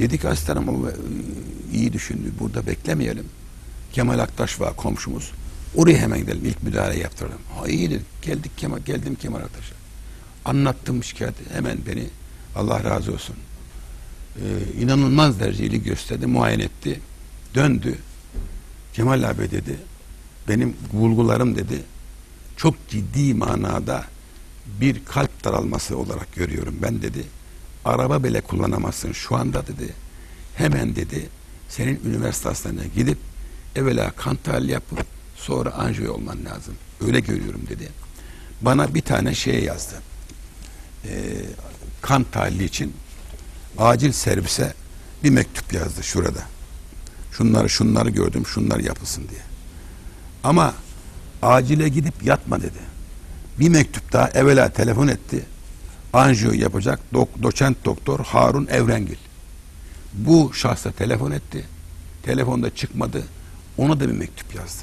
Dedik aslanım o e, iyi düşündü. Burada beklemeyelim. Kemal Aktaş var komşumuz. Oraya hemen gidelim. ilk müdahale yaptıralım. Ha iyi dedik. Geldik Kemal, geldim Kemal Aktaş'a. Anlattım şikayeti. Hemen beni Allah razı olsun. Ee, inanılmaz dereceli gösterdi. Muayene etti. Döndü. Kemal abi dedi. Benim bulgularım dedi. Çok ciddi manada bir kalp daralması olarak görüyorum ben dedi. Araba bile kullanamazsın şu anda dedi. Hemen dedi senin üniversite hastaneye gidip evvela kan tahlili yapıp sonra anjiyo olman lazım. Öyle görüyorum dedi. Bana bir tane şey yazdı. Ee, kan tahlili için acil servise bir mektup yazdı şurada. Şunları şunları gördüm şunlar yapılsın diye. Ama acile gidip yatma dedi. Bir mektup daha evvela telefon etti. Anjiyo yapacak dok, doçent doktor Harun Evrengil. Bu şahsa telefon etti. Telefonda çıkmadı. Ona da bir mektup yazdı.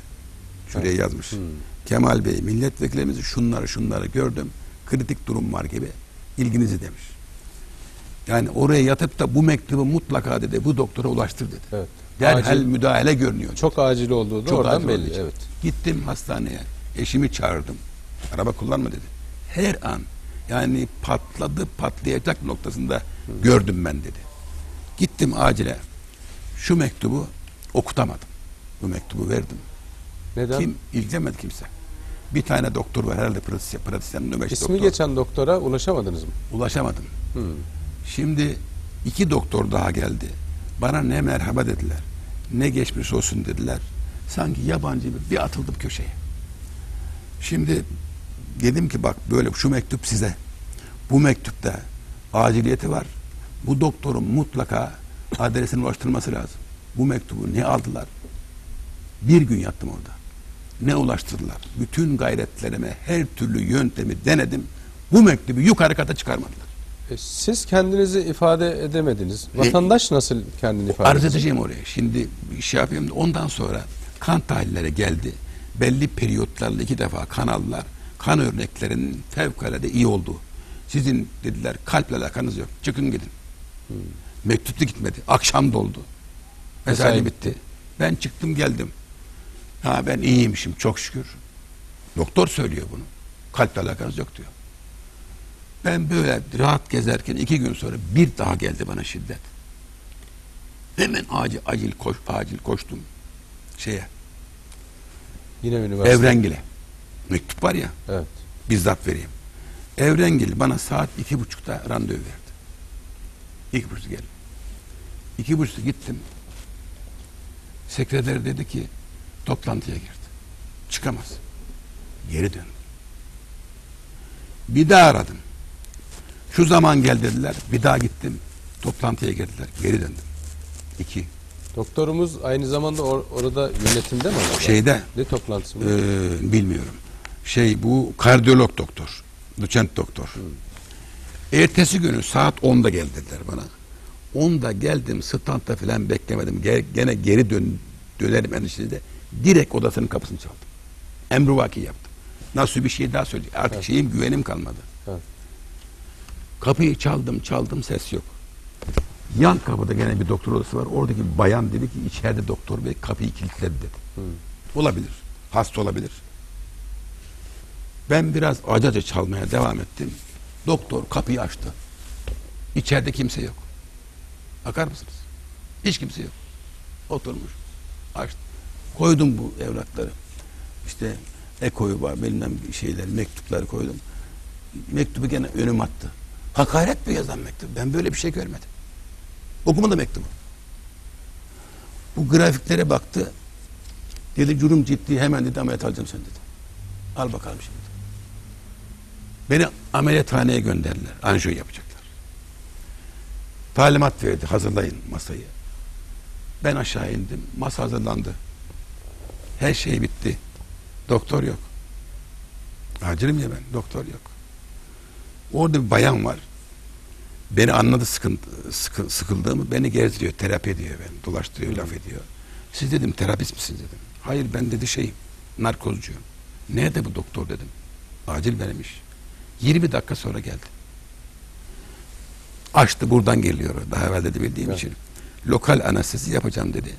Şuraya Evet. yazmış. Hmm. Kemal Bey milletvekillerimizi şunları şunları gördüm. Kritik durum var gibi. İlginizi demiş. Yani oraya yatıp da bu mektubu mutlaka dedi bu doktora ulaştır dedi. Evet. Derhal Acil- müdahale görünüyor. Çok acil olduğu da Çok oradan acil belli. Evet. Gittim hastaneye. Eşimi çağırdım. Araba kullanma dedi. Her an yani patladı patlayacak noktasında gördüm ben dedi. Gittim acile. Şu mektubu okutamadım. Bu mektubu verdim. Neden? Kim ilgilenmedi kimse. Bir tane doktor var herhalde pratisyen, pratisyen nöbetçi İsmi doktor. geçen doktora ulaşamadınız mı? Ulaşamadım. Hmm. Şimdi iki doktor daha geldi. Bana ne merhaba dediler. Ne geçmiş olsun dediler. Sanki yabancı bir, bir atıldım köşeye. Şimdi dedim ki bak böyle şu mektup size. Bu mektupta aciliyeti var. Bu doktorun mutlaka adresine ulaştırması lazım. Bu mektubu ne aldılar? Bir gün yattım orada. Ne ulaştırdılar? Bütün gayretlerime her türlü yöntemi denedim. Bu mektubu yukarı kata çıkarmadılar. E, siz kendinizi ifade edemediniz. E, Vatandaş nasıl kendini ifade Arz edeceğim oraya. Şimdi bir şey yapayım. Ondan sonra kan tahlilleri geldi. Belli periyotlarla iki defa kan aldılar. Kan örneklerinin fevkalade iyi olduğu. Sizin dediler kalple alakanız yok. Çıkın gidin. Mektup da gitmedi. Akşam doldu. Mesai bitti. Ben çıktım geldim. Ha ben iyiymişim çok şükür. Doktor söylüyor bunu. Kalple alakanız yok diyor. Ben böyle rahat gezerken iki gün sonra bir daha geldi bana şiddet. Hemen acil, acil koş, acil koştum şeye, Yine üniversite. Evrengil'e. Mektup var ya, Evet. bizzat vereyim. Evrengil bana saat iki buçukta randevu verdi. İki buçukta geldim. İki buçukta gittim. Sekreter dedi ki toplantıya girdi. Çıkamaz. Geri döndü. Bir daha aradım. Şu zaman gel dediler. Bir daha gittim. Toplantıya girdiler. Geri döndüm. İki. Doktorumuz aynı zamanda or- orada yönetimde mi acaba? Şeyde Ne toplantısı mı? Ee, bilmiyorum. Şey bu kardiyolog doktor. Doçent doktor. Ertesi günü saat 10'da gel dediler bana. 10'da geldim standta falan beklemedim. Ge- gene geri dön dönerim endişesinde. Direkt odasının kapısını çaldım. Emrivaki yaptım. Nasıl bir şey daha söyleyecek. Artık Evet. şeyim güvenim kalmadı. Evet. Kapıyı çaldım çaldım ses yok. Yan kapıda gene bir doktor odası var. Oradaki bayan dedi ki içeride doktor bey kapıyı kilitledi dedi. Hı. Olabilir. Hasta olabilir. Ben biraz acaca çalmaya devam ettim. Doktor kapıyı açtı. İçeride kimse yok. Bakar mısınız? Hiç kimse yok. Oturmuş. Açtı. Koydum bu evrakları. İşte ekoyu var, bilmem şeyler, mektupları koydum. Mektubu gene önüme attı. Hakaret mi yazan mektup? Ben böyle bir şey görmedim. Okumadı mektubu. Bu grafiklere baktı. Dedi durum ciddi hemen dedi ameliyat alacağım sen dedi. Al bakalım şimdi. Beni ameliyathaneye gönderdiler. Anjiyo yapacaklar. Talimat verdi hazırlayın masayı. Ben aşağı indim. Masa hazırlandı. Her şey bitti. Doktor yok. Acilim ya ben. Doktor yok. Orada bir bayan var. Beni anladı sıkıntı, sıkı- sıkıldığımı. Beni gezdiriyor, terapi ediyor beni. Dolaştırıyor, laf ediyor. Siz dedim terapist misiniz dedim. Hayır ben dedi şeyim, narkozcuyum. Nerede bu doktor dedim. Acil benim iş. 20 dakika sonra geldi. Açtı buradan geliyor. Daha evvel dedi bildiğim Evet. için. Lokal anestezi yapacağım dedi.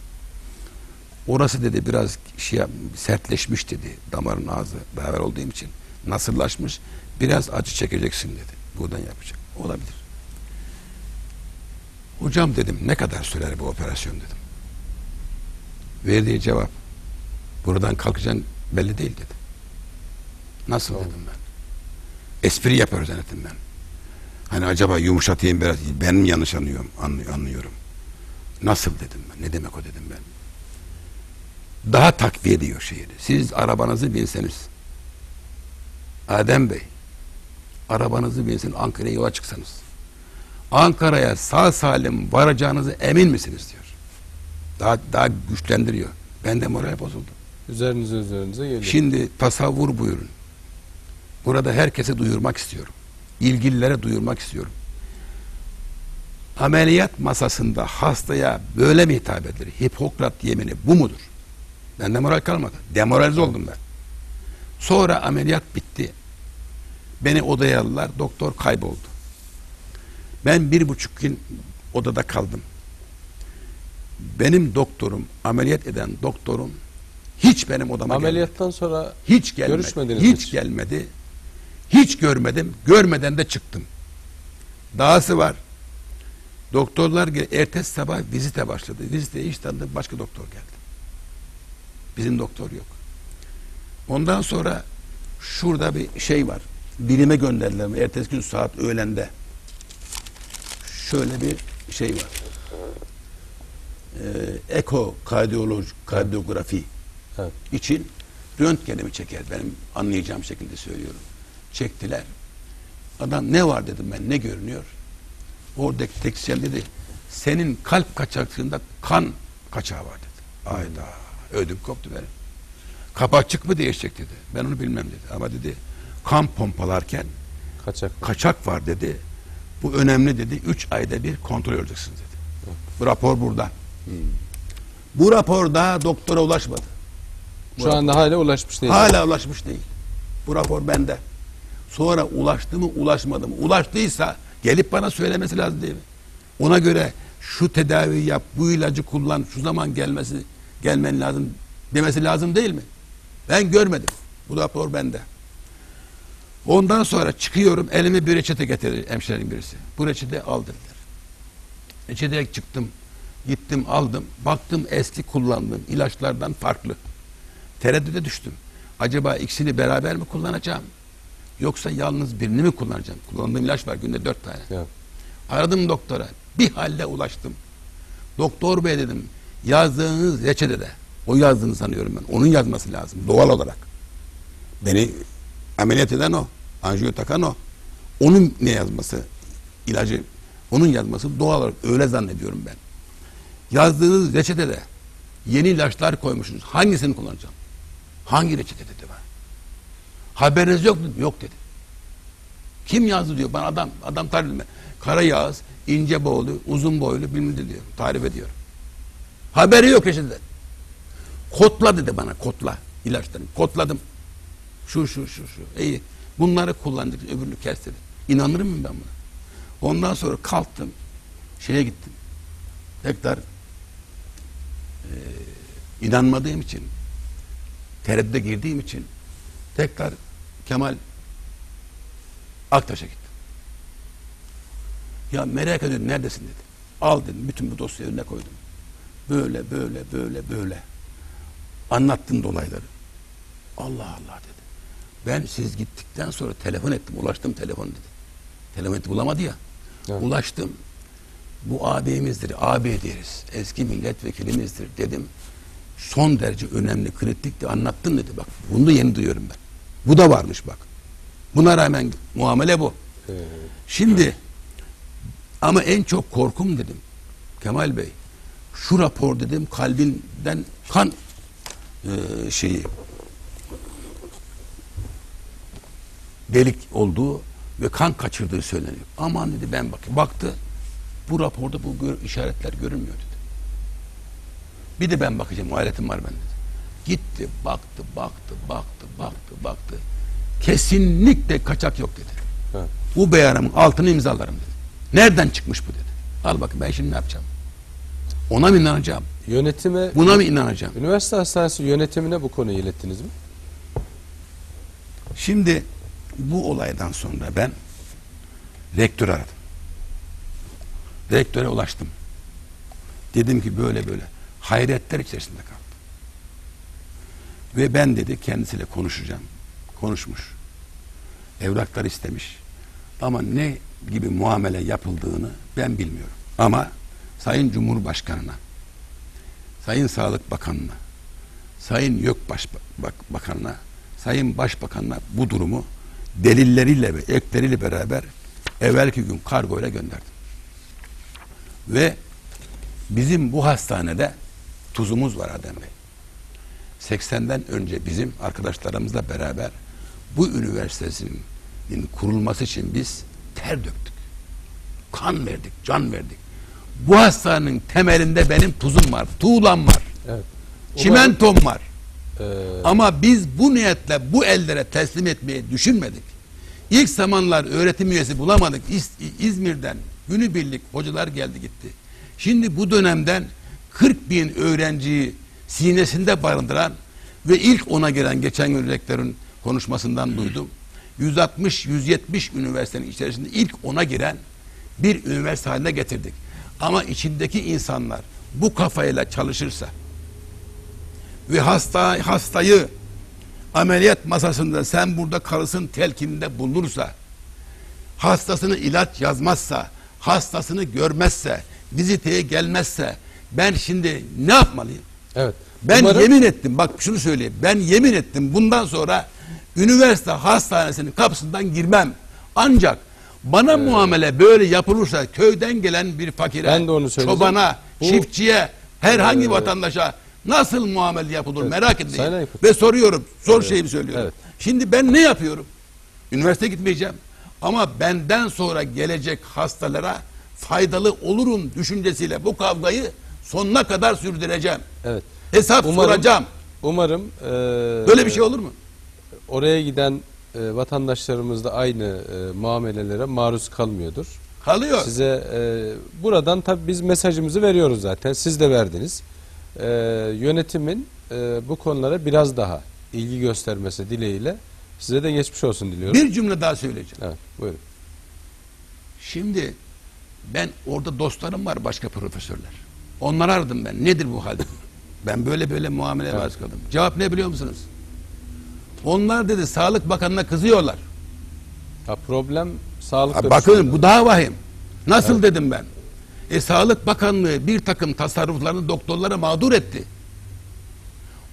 Orası dedi biraz şey sertleşmiş dedi. Damarın ağzı daha evvel olduğum için. Nasırlaşmış. Biraz acı çekeceksin dedi. Buradan yapacağım. Olabilir. Hocam dedim ne kadar sürer bu operasyon dedim. Verdiği cevap buradan kalkacaksın belli değil dedi. Nasıl Tamam. dedim ben. Espri yapıyor zannettim ben. Hani acaba yumuşatayım biraz ben mi yanlış anlıyorum, anlıyor, anlıyorum. Nasıl dedim ben. Ne demek o dedim ben. Daha takviye ediyor şehri. Siz arabanızı binseniz Adem Bey arabanızı binsin Ankara'ya yola çıksanız Ankara'ya sağ salim varacağınızı emin misiniz diyor. Daha, daha güçlendiriyor. Ben de moral bozuldu. Üzerinize üzerinize geliyor. Şimdi tasavvur buyurun. Burada herkese duyurmak istiyorum. İlgililere duyurmak istiyorum. Ameliyat masasında hastaya böyle mi hitap edilir? Hipokrat yemini bu mudur? Bende moral kalmadı. Demoralize oldum ben. Sonra ameliyat bitti. Beni odaya aldılar. Doktor kayboldu. Ben bir buçuk gün odada kaldım. Benim doktorum, ameliyat eden doktorum hiç benim odama gelmedi. Ameliyattan sonra Hiç gelmedi. Görüşmediniz hiç hiç. gelmedi. Hiç görmedim. Görmeden de çıktım. Dahası var. Doktorlar ertesi sabah vizite başladı. Vizite iş tanıdı başka doktor geldi. Bizim doktor yok. Ondan sonra şurada bir şey var. Bilime gönderdiler. Ertesi gün saat öğlende. Şöyle bir şey var. Ee, eko kardiyoloji, kardiyografi Evet. için röntgenimi çeker. Benim anlayacağım şekilde söylüyorum. Çektiler. Adam ne var dedim ben ne görünüyor? Oradaki teknisyen dedi senin kalp kaçaklığında kan kaçağı var dedi. Ayda ödüm koptu benim. Kapakçık mı değişecek dedi. Ben onu bilmem dedi. Ama dedi kan pompalarken kaçak. kaçak var dedi. Bu önemli dedi. Üç ayda bir kontrol edeceksiniz dedi. Bu rapor burada. Bu rapor daha doktora ulaşmadı. Bu Şu anda hala ulaşmış değil. Hala ulaşmış değil. Bu rapor bende. Sonra ulaştı mı ulaşmadı mı? Ulaştıysa gelip bana söylemesi lazım değil mi? Ona göre şu tedaviyi yap, bu ilacı kullan, şu zaman gelmesi gelmen lazım demesi lazım değil mi? Ben görmedim. Bu rapor bende. Ondan sonra çıkıyorum elime bir reçete getirir hemşirenin birisi. Bu reçete al dediler. Reçeteye çıktım. Gittim aldım. Baktım eski kullandığım ilaçlardan farklı. Tereddüte düştüm. Acaba ikisini beraber mi kullanacağım? Yoksa yalnız birini mi kullanacağım? Kullandığım ilaç var günde dört tane. Ya. Aradım doktora. Bir halde ulaştım. Doktor bey dedim. Yazdığınız reçetede. O yazdığını sanıyorum ben. Onun yazması lazım. Doğal olarak. Beni ameliyat eden o. Anjiyo takan o. Onun ne yazması? ilacı onun yazması doğal olarak öyle zannediyorum ben. Yazdığınız reçetede yeni ilaçlar koymuşsunuz. Hangisini kullanacağım? Hangi reçete dedi bana. Haberiniz yok mu? Yok dedi. Kim yazdı diyor bana adam adam tarif etme. Kara Yağız, ince boylu, uzun boylu bilmem diyor. Tarif ediyor. Haberi yok reçetede. Kodla dedi bana kodla ilaçlarını. Kodladım. Şu şu şu şu. İyi. Bunları kullandık öbürünü kes dedi. İnanır mıyım ben buna? Ondan sonra kalktım. Şeye gittim. Tekrar e, inanmadığım için tereddüde girdiğim için tekrar Kemal Aktaş'a gittim. Ya merak ediyorum neredesin dedi. Al dedim bütün bu dosyayı önüne koydum. Böyle böyle böyle böyle. Anlattım dolayları. Allah Allah dedi. Ben siz gittikten sonra telefon ettim. Ulaştım telefon dedi. Telefon etti bulamadı ya. Evet. Ulaştım. Bu ağabeyimizdir. Ağabey deriz. Eski milletvekilimizdir dedim. Son derece önemli, kritikti. Anlattın dedi. Bak bunu da yeni duyuyorum ben. Bu da varmış bak. Buna rağmen muamele bu. Şimdi ama en çok korkum dedim Kemal Bey şu rapor dedim kalbinden kan e, şeyi delik olduğu ve kan kaçırdığı söyleniyor. Aman dedi ben bak baktı bu raporda bu gör- işaretler görünmüyor dedi. Bir de ben bakacağım aletim var bende. dedi. Gitti baktı baktı baktı baktı baktı. Kesinlikle kaçak yok dedi. evet. Bu beyanımın altını imzalarım dedi. Nereden çıkmış bu dedi. Al bakın ben şimdi ne yapacağım? Ona mı inanacağım? Yönetime, Buna mı inanacağım? üniversite hastanesi yönetimine bu konuyu ilettiniz mi? Şimdi bu olaydan sonra ben rektör aradım. Rektöre ulaştım. Dedim ki böyle böyle. Hayretler içerisinde kaldım. Ve ben dedi kendisiyle konuşacağım. Konuşmuş. Evraklar istemiş. Ama ne gibi muamele yapıldığını ben bilmiyorum. Ama Sayın Cumhurbaşkanı'na, Sayın Sağlık Bakanı'na, Sayın YÖK Baş, Bak- Bakanı'na, Sayın Başbakan'la bu durumu delilleriyle ve ekleriyle beraber evvelki gün kargoyla gönderdim. Ve bizim bu hastanede tuzumuz var Adem Bey. 80'den önce bizim arkadaşlarımızla beraber bu üniversitesinin kurulması için biz ter döktük. Kan verdik, can verdik. Bu hastanenin temelinde benim tuzum var, tuğlam var, Evet. çimentom var. Ee, Ama biz bu niyetle bu ellere teslim etmeyi düşünmedik. İlk zamanlar öğretim üyesi bulamadık. İz- İzmir'den günübirlik hocalar geldi gitti. Şimdi bu dönemden 40 bin öğrenciyi sinesinde barındıran ve ilk ona giren geçen gün rektörün konuşmasından duydum. 160-170 üniversitenin içerisinde ilk ona giren bir üniversite haline getirdik. Ama içindeki insanlar bu kafayla çalışırsa ve hasta hastayı ameliyat masasında sen burada kalırsın telkininde bulunursa hastasını ilaç yazmazsa hastasını görmezse viziteye gelmezse ben şimdi ne yapmalıyım? Evet. Ben Umarım- yemin ettim bak şunu söyleyeyim ben yemin ettim bundan sonra üniversite hastanesinin kapısından girmem ancak bana muamele böyle yapılırsa köyden gelen bir fakire, Ben de onu çobana, Bu- çiftçiye, herhangi Ee, vatandaşa nasıl muamele yapılır Evet. merak edeyim. Ve soruyorum, sor Evet. şeyimi söylüyorum. Evet. Şimdi ben ne yapıyorum? Üniversite gitmeyeceğim. Ama benden sonra gelecek hastalara faydalı olurum düşüncesiyle bu kavgayı sonuna kadar sürdüreceğim. Evet. Hesap Umarım- soracağım. Umarım e, Böyle bir şey olur mu? oraya giden e, vatandaşlarımız da aynı e, muamelelere maruz kalmıyordur. Kalıyor. Size e, buradan tabii biz mesajımızı veriyoruz zaten. Siz de verdiniz. E, yönetimin e, bu konulara biraz daha ilgi göstermesi dileğiyle size de geçmiş olsun diliyorum. Bir cümle daha söyleyeceğim. Evet, buyurun. Şimdi ben orada dostlarım var başka profesörler. Onları aradım ben. Nedir bu hal? Ben böyle böyle muameleye Evet. maruz kaldım. Cevap ne biliyor musunuz? Onlar dedi Sağlık Bakanı'na kızıyorlar. Ha, problem sağlıkla Ha, bakın düşünüyorum. bu daha vahim. Nasıl dedim ben? E Sağlık Bakanlığı bir takım tasarruflarını doktorlara mağdur etti.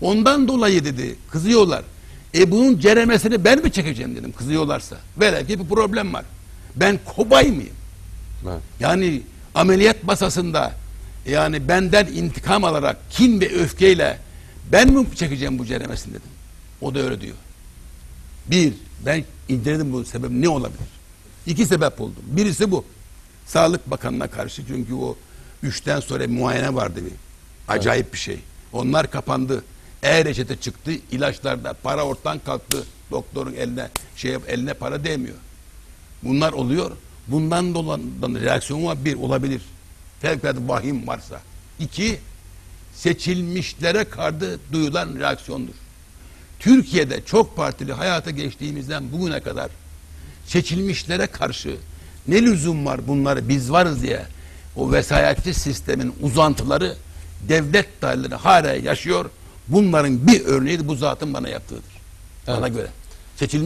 Ondan dolayı dedi kızıyorlar. E bunun ceremesini ben mi çekeceğim dedim kızıyorlarsa. Velev ki bir problem var. Ben kobay mıyım? Evet. Yani ameliyat masasında yani benden intikam alarak kin ve öfkeyle ben mi çekeceğim bu ceremesini dedim. O da öyle diyor. Bir, ben inceledim bu sebep ne olabilir? İki sebep buldum. Birisi bu. Sağlık Bakanı'na karşı çünkü o üçten sonra muayene vardı bir. Acayip bir şey. Onlar kapandı. E-reçete çıktı. ilaçlarda para ortadan kalktı. Doktorun eline şey eline para değmiyor. Bunlar oluyor. Bundan dolayı reaksiyon var bir olabilir. Fevkalade vahim varsa. İki, seçilmişlere karşı duyulan reaksiyondur. Türkiye'de çok partili hayata geçtiğimizden bugüne kadar seçilmişlere karşı ne lüzum var bunları biz varız diye o vesayetçi sistemin uzantıları devlet daireleri hala yaşıyor. Bunların bir örneği de bu zatın bana yaptığıdır. Bana Evet. göre. Seçilmiş